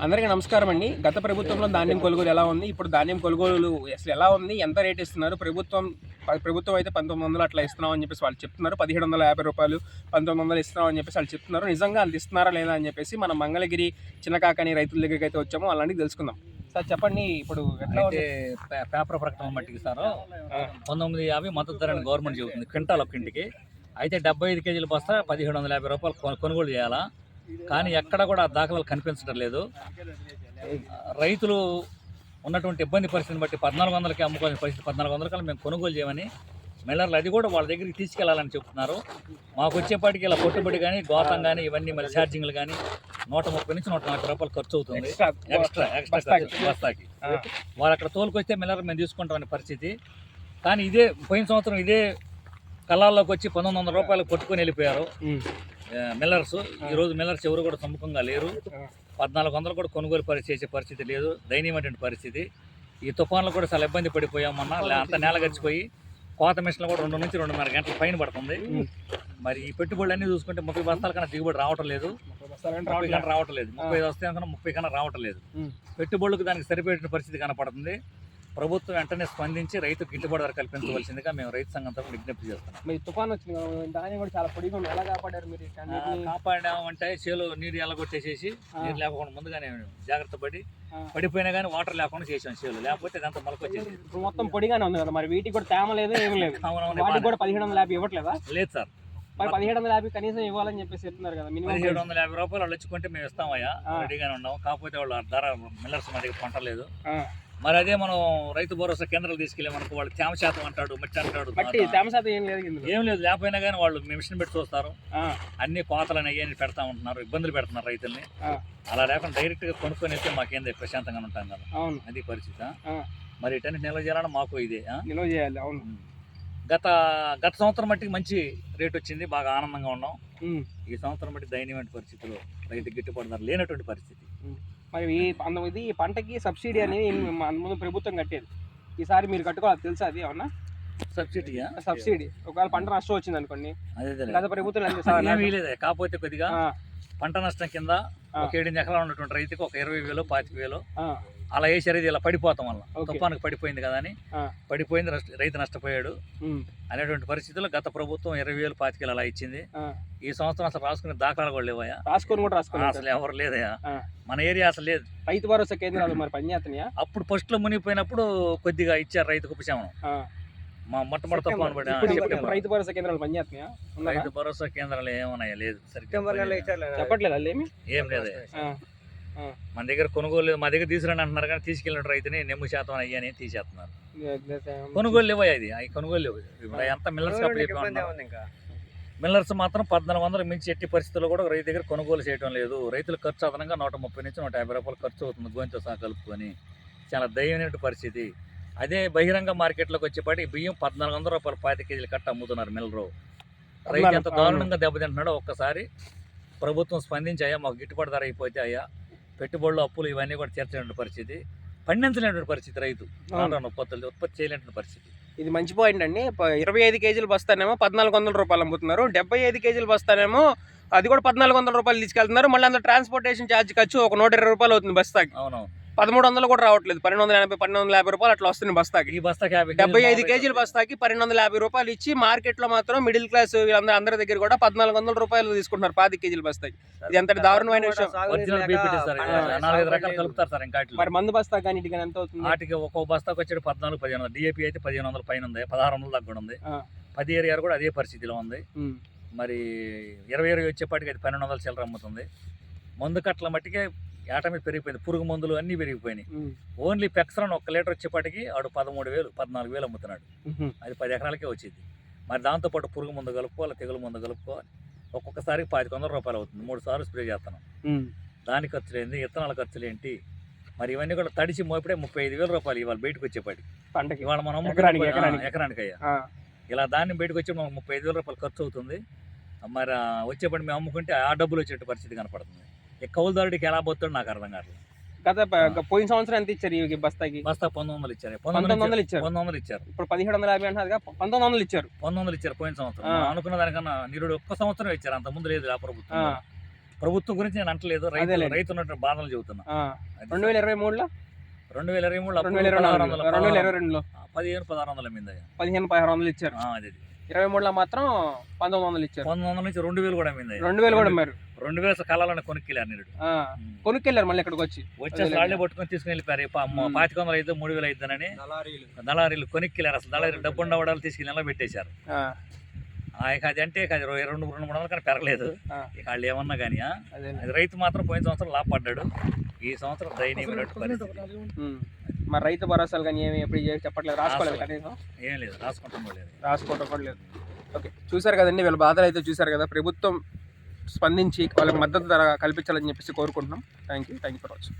అందరికీ నమస్కారం అండి. గత ప్రభుత్వంలో ధాన్యం కొనుగోలు ఎలా ఉంది? ఇప్పుడు ధాన్యం కొనుగోలు అసలు ఎలా ఉంది? ఎంత రేట్ ఇస్తున్నారు? ప్రభుత్వం ప్రభుత్వం అయితే పంతొమ్మిది వందలు అట్లా ఇస్తున్నాం అని చెప్పేసి వాళ్ళు చెప్తున్నారు. పదిహేడు వందల యాభై రూపాయలు పంతొమ్మిది వందలు ఇస్తున్నాం అని చెప్పేసి వాళ్ళు చెప్తున్నారు. నిజంగా అంత ఇస్తున్నారా లేదా అని చెప్పేసి మనం మంగళగిరి చిన్నకాకని రైతుల దగ్గరికి అయితే వచ్చామో అలాంటివి తెలుసుకుందాం. సార్ చెప్పండి. ఇప్పుడు ఎట్లా అయితే పేపర్ ప్రకటన మట్టికి సార్ పంతొమ్మిది యాభై మద్దతు ధర అని గవర్నమెంట్ చెబుతుంది. క్వింటాల్ ఒక ఇంటికి. అయితే డెబ్బై ఐదు కేజీల బస్తా పదిహేడు వందల యాభై రూపాయలు కొను- కొనుగోలు చేయాలా? కానీ ఎక్కడ కూడా ఆ దాఖలాలు కనిపించడం లేదు. రైతులు ఉన్నటువంటి ఇబ్బంది పరిస్థితిని బట్టి పద్నాలుగు వందలకి అమ్ముకోవాల్సిన పరిస్థితి పద్నాలుగు వందల కల్లా మేము కొనుగోలు చేయమని మిల్లర్లు అది కూడా వాళ్ళ దగ్గరికి తీసుకెళ్ళాలని చెప్తున్నారు. మాకు వచ్చేపాటికి ఇలా పొట్టుబడి కానీ గోతం కానీ ఇవన్నీ మళ్ళీ ఛార్జింగ్లు కానీ నూట ముప్పై నుంచి నూట నలభై రూపాయలు ఖర్చు అవుతుంది. ఎక్స్ట్రా ఎక్స్ట్రా బస్తాకి. వాళ్ళు అక్కడ తోలుకొస్తే మిల్లర్ మేము తీసుకుంటామనే పరిస్థితి. కానీ ఇదే పోయిన సంవత్సరం ఇదే కళ్ళాల్లోకి వచ్చి పంతొమ్మిది వందల రూపాయలు కొట్టుకొని వెళ్ళిపోయారు. మిల్లర్స్. ఈ రోజు మిల్లర్స్ ఎవరు కూడా సముఖంగా లేరు. పద్నాలుగు వందలు కూడా కొనుగోలు చేసే పరిస్థితి లేదు. దయనీయమైనటువంటి పరిస్థితి. ఈ తుఫాన్లు కూడా చాలా ఇబ్బంది పడిపోయామన్నా అంత నేల గడిచిపోయి కోత మిషన్లు కూడా రెండు నుంచి రెండున్నర గంటల పైన పడుతుంది. మరి ఈ పెట్టుబడులు అన్నీ చూసుకుంటే ముప్పై బస్తాల కన్నా దిగుబడి రావటం లేదు. ముప్పై. కన్నా రావటం లేదు. ముప్పై వస్తే కన్నా ముప్పై కన్నా రావటం లేదు. పెట్టుబడులకు దానికి సరిపోయే పరిస్థితి కనపడుతుంది. ప్రభుత్వం వెంటనే స్పందించి రైతుకు గిట్టుబాటు ధర కల్పించవలసిందిగా మేము రైతు సంఘం తరఫున విజ్ఞప్తి చేస్తున్నాం మరి తుఫాన్ వచ్చింది ధాన్యం కూడా చాలా పొడిగా ఉంది ఎలా కాపాడారు మీరు? కాపాడామంటే చేలో నీరు ఎల్లగొట్టేసేసి ఆ. నీరు లేకుండా ముందుగానే జాగ్రత్త పడి. పడిపోయినా కానీ వాటర్ లేకుండా చేసాం చేలు లేకపోతే ఇదంతా మొలకొచ్చేసి ఇప్పుడు మొత్తం పొడిగానే ఉంది కదా మరి వీటికి కూడా తేమ లేదు ఏమీ లేదు వాటికి. కూడా పదిహేడు వందల యాభై ఇవ్వట్లేదా లేదు సార్ మరి పదిహేడు వందల యాభై కనీసం ఇవ్వాలని చెప్పేసి చెప్తున్నారు కదా మినిమం పదిహేడు వందల యాభై రూపాయలు వాళ్ళు ఇచ్చుకుంటే మేము ఇస్తామయ్యా. రెడీగానే ఉన్నాం కాకపోతే వాళ్ళు ధర మిల్లర్స్ మా దగ్గర పంటలేదు. మరి అదే మనం రైతు భరోసా కేంద్రాలు తీసుకెళ్ళి మనకు వాళ్ళు తేమ శాతం అంటాడు మట్టి అంటాడు తేమ శాతం ఏం లేదు. ఏం లేదు లేకపోయినా కానీ వాళ్ళు మిషన్ పెట్టి చూస్తారు. అన్ని కోతలని అయ్యని పెడతా ఉంటున్నారు ఇబ్బందులు పెడుతున్నారు రైతుల్ని. అలా లేకుండా డైరెక్ట్గా కొనుక్కొని అయితే మాకేంది ప్రశాంతంగా ఉంటాం కదా. అది పరిస్థితి. మరి ఇటన్ని నిల్వ చేయాలని మాకు ఇదే? నిల్వ చేయాలి అవును. గత గత సంవత్సరం మట్టికి మంచి రేట్ వచ్చింది బాగా ఆనందంగా ఉన్నాం. ఈ సంవత్సరం బట్టి దయనీయమైన పరిస్థితులు రైతు గిట్టుబాటు ధర లేనటువంటి పరిస్థితి. మరి ఈ అంద ఇది ఈ పంటకి సబ్సిడీ అనేది ముందు ప్రభుత్వం కట్టేది. ఈసారి మీరు కట్టుకోవాలి తెలుసా అది అవునా సబ్సిడీయా? సబ్సిడీ. ఒకవేళ పంట నష్టం వచ్చింది అనుకోండి. గత ప్రభుత్వం కాకపోతే కొద్దిగా పంట నష్టం కింద. ఒక ఏడు ఎకరాలు ఉన్నటువంటి రైతుకి ఒక ఇరవై వేలు పాతిక వేలు అలా వేసారు ఇది ఇలా పడిపోతాం వల్ల. తుఫానికి పడిపోయింది కదా అని. పడిపోయింది రైతు నష్టపోయాడు. అనేటువంటి పరిస్థితుల్లో గత ప్రభుత్వం ఇరవై వేలు పాతికలు అలా ఇచ్చింది. ఈ సంవత్సరం అసలు రాసుకునే దాఖలాలు కూడా లేవయ్యా. రాసుకొని కూడా రాసుకొని అసలు ఎవరు లేదయ్యా. ఆ. మన ఏరియా అసలు లేదు. రైతు భరోసా కేంద్రాలు మరి పనిచేస్తున్నాయా? అప్పుడు ఫస్ట్లో మునిగిపోయినప్పుడు కొద్దిగా ఇచ్చారు రైతుకు ఉపశమనం. మా మొట్టమొదటి తుఫాను పడి ఆ, ఇప్పుడు ఇప్పుడు సెప్టెంబర్. రైతు భరోసా కేంద్రాలు పనిచేస్తున్నాయా? రైతు భరోసా కేంద్రాలు ఏమన్నాయా? లేదు సరిగ్గా చెప్పట్లేదు ఏం లేదు మన దగ్గర కొనుగోలు మా దగ్గర తీసుకురండి అంటున్నారు కానీ తీసుకెళ్ళిన రైతుని నెమ్ము శాతం అయ్యని తీసేస్తున్నారు. కొనుగోలు లేవయ్యా ఇది? అవి కొనుగోలు లేవు. ఇప్పుడు అంతా మిల్లర్స్ మిల్లర్స్ మాత్రం పద్నాలుగు వందలు మించి ఎట్టి పరిస్థితుల్లో కూడా రైతు దగ్గర కొనుగోలు చేయడం లేదు. రైతుల ఖర్చు అదనంగా నూట ముప్పై నుంచి నూట యాభై రూపాయలు ఖర్చు అవుతుంది గోంతో సహా కలుపుకొని. చాలా దయమైన పరిస్థితి. అదే బహిరంగ మార్కెట్లోకి వచ్చేపాటి బియ్యం పద్నాలుగు వందల రూపాయలు పాతి కేజీలు కట్ట అమ్ముతున్నారు మిల్లరు. రైతు ఎంత. దారుణంగా దెబ్బతింటున్నాడో ఒక్కసారి ప్రభుత్వం స్పందించి అయ్యా మాకు గిట్టుబాటు ధర అయిపోతే అయ్యా పెట్టుబడులు అప్పులు ఇవన్నీ కూడా తీర్చలేని పరిస్థితి. పండించలేనటువంటి పరిస్థితి రైతు. ఆంధ్ర ఉత్పత్తులు ఉత్పత్తి చేయలేని పరిస్థితి. ఇది మంచి పాయింట్ అండి. ఇరవై ఐదు కేజీలు బస్తానేమో పద్నాలుగు వందల రూపాయలు అమ్ముతున్నారు. డెబ్బై ఐదు కేజీలు బస్తానేమో అది కూడా పద్నాలుగు వందల రూపాయలు తీసుకెళ్తున్నారు. మళ్ళీ అందులో ట్రాన్స్పోర్టేషన్ ఛార్జ్ ఖర్చు ఒక నూట ఇరవై రూపాయలు అవుతుంది బస్తాకి. అవునవును. పదమూడు వందలు కూడా రావట్లేదు. పన్నెండు వందల ఎనభై పన్నెండు వందల యాభై రూపాయలు అట్లా వస్తుంది బస్తాకి. ఈ బస్తాకి యాభై డెబ్బై ఐదు కేజీలు బస్తాకి పన్నెండు వందల యాభై రూపాయలు ఇచ్చి మార్కెట్లో మాత్రం మిడిల్ క్లాస్ వీళ్ళందరూ అందరి దగ్గర కూడా పద్నాలుగు వందల రూపాయలు తీసుకుంటున్నారు పాతి కేజీల బస్తాకి. ఇది ఎంత దారుణమైన విషయం. ఒరిజినల్ బీపీటీ సార్ ఇది. ఆ. నాలుగైదు రకాలు కలుపుతారు సార్ ఇంకా వాటిలో. మరి మందు బస్తా కానీ ఇటు కానీ ఎంత అవుతుంది? వాటికి ఒక్కో బస్తాకు వచ్చేది పద్నాలుగు పదిహేను వందలు. డిఏపి అయితే పదిహేను వందల పైన ఉంది. పదహారు వందల దగ్గర ఉంది. పది ఏరియా కూడా అదే పరిస్థితిలో ఉంది. మరి ఇరవై ఇరవై వచ్చేపాటికి అది పన్నెండు వందల చిల్లర అమ్ముతుంది. మందు కట్టల మట్టికే ఏట మీద పెరిగిపోయింది. పురుగు మందులు అన్నీ పెరిగిపోయినాయి. ఓన్లీ పెక్సరన్ ఒక్క లీటర్ వచ్చేపాటికి ఆడు పదమూడు వేలు పద్నాలుగు వేలు అమ్ముతున్నాడు. అది పది ఎకరాలకే వచ్చింది. మరి దాంతోపాటు పురుగు మందు కలుపుకోవాలి తెగులు మందు కలుపుకోవాలి. ఒక్కొక్కసారికి పాతిక వందల రూపాయలు అవుతుంది. మూడు సార్లు స్ప్రే చేస్తున్నాం. ఉమ్. దాని ఖర్చులు ఏంటి? విత్తనాల ఖర్చులు ఏంటి? మరి ఇవన్నీ కూడా తడిచి మోపిడే ముప్పై ఐదు వేల రూపాయలు ఇవాళ బయటకు వచ్చేపాటి పంటకి. ఇవాళ మనం ఎకరానికి, అయ్యా ఇలా దాన్ని బయటకు వచ్చి మనకు ముప్పై ఐదు వేల రూపాయలు ఖర్చు అవుతుంది. మరి వచ్చేపటి మేము అమ్ముకుంటే ఆ డబ్బులు వచ్చే పరిస్థితి కనపడుతుంది. ఈ కౌలుదారుడికి ఎలా పోతాడో నాకు అర్థం కావట్లేదు. గత పోయిన సంవత్సరం ఎంత ఇచ్చారు ఈ బస్తాకి? బస్తా పంతొమ్మిది వందలు ఇచ్చారు. పంతొమ్మిది వందలు ఇచ్చారు. పంతొమ్మిది వందలు ఇచ్చారు. ఇప్పుడు పదిహేడు వందల యాభై అంటున్నారు పంతొమ్మిది వందలు ఇచ్చారు. పంతొమ్మిది వందలు ఇచ్చారు పోయిన సంవత్సరం. అనుకున్న దానికన్నా నిరుడు ఒక్క సంవత్సరం ఇచ్చారు. అంత ముందు లేదు ఆ ప్రభుత్వం. ప్రభుత్వం గురించి నేను అంటలేదు. రైతు. రైతు ఉన్నటువంటి బాధలు చెబుతున్నా. రెండు వేల ఇరవై మూడులో? రెండు వేల ఇరవై మూడు రెండు వేల ఇరవై పదహారు నాలుగులో. వందల రెండు వేల ఇరవై రెండులో. పదిహేను పదహారు వందల మీద పదిహేను పదహారు వందలు ఇచ్చారు అది. ఇరవై మూడులో మాత్రం పంతొమ్మిది వందలు ఇచ్చారు. పంతొమ్మిది వందల నుంచి రెండు వేలు కూడా రెండు వేలు కూడా అమ్మారు. రెండు వేల కళాలని కొనుక్కెళ్ళారు నీరు ఆ, కొనుక్కెళ్ళారు మళ్ళీ ఇక్కడికి వచ్చి. వచ్చేసి వాళ్ళే పట్టుకొని తీసుకుని వెళ్ళిపోయారు. పాతిక వందలు అయితే మూడు వేలు అయిద్దానని దళారీలు. కొనుక్కెళ్ళారు. అసలు దళారీలు డబ్బు ఉండవడాలు తీసుకెళ్ళి నెల పెట్టేశారు. ఆ, ఆ, ఇక అది అంటే అది రెండు రెండు మూడు వందల కానీ పెరగలేదు. ఇక వాళ్ళు ఏమన్నా కానీ రైతు మాత్రం పోయిన సంవత్సరం లాభపడ్డాడు. ఈ సంవత్సరం దయనీయమైనటువంటి పరిస్థితి. మరి రైతు భరోసాలు కానీ ఏమి ఎప్పుడు చెప్పట్లేదు? రాసుకోలేదు కనీసం? ఏం లేదు రాసుకుంటాం లేదు. రాసుకోవటం కూడా లేదు. ఓకే చూశారు కదండి వీళ్ళ బాధలు అయితే చూశారు కదా. ప్రభుత్వం స్పందించి వాళ్ళకి మద్దతు ధర కల్పించాలని చెప్పేసి కోరుకుంటున్నాం. Thank you thank you for watching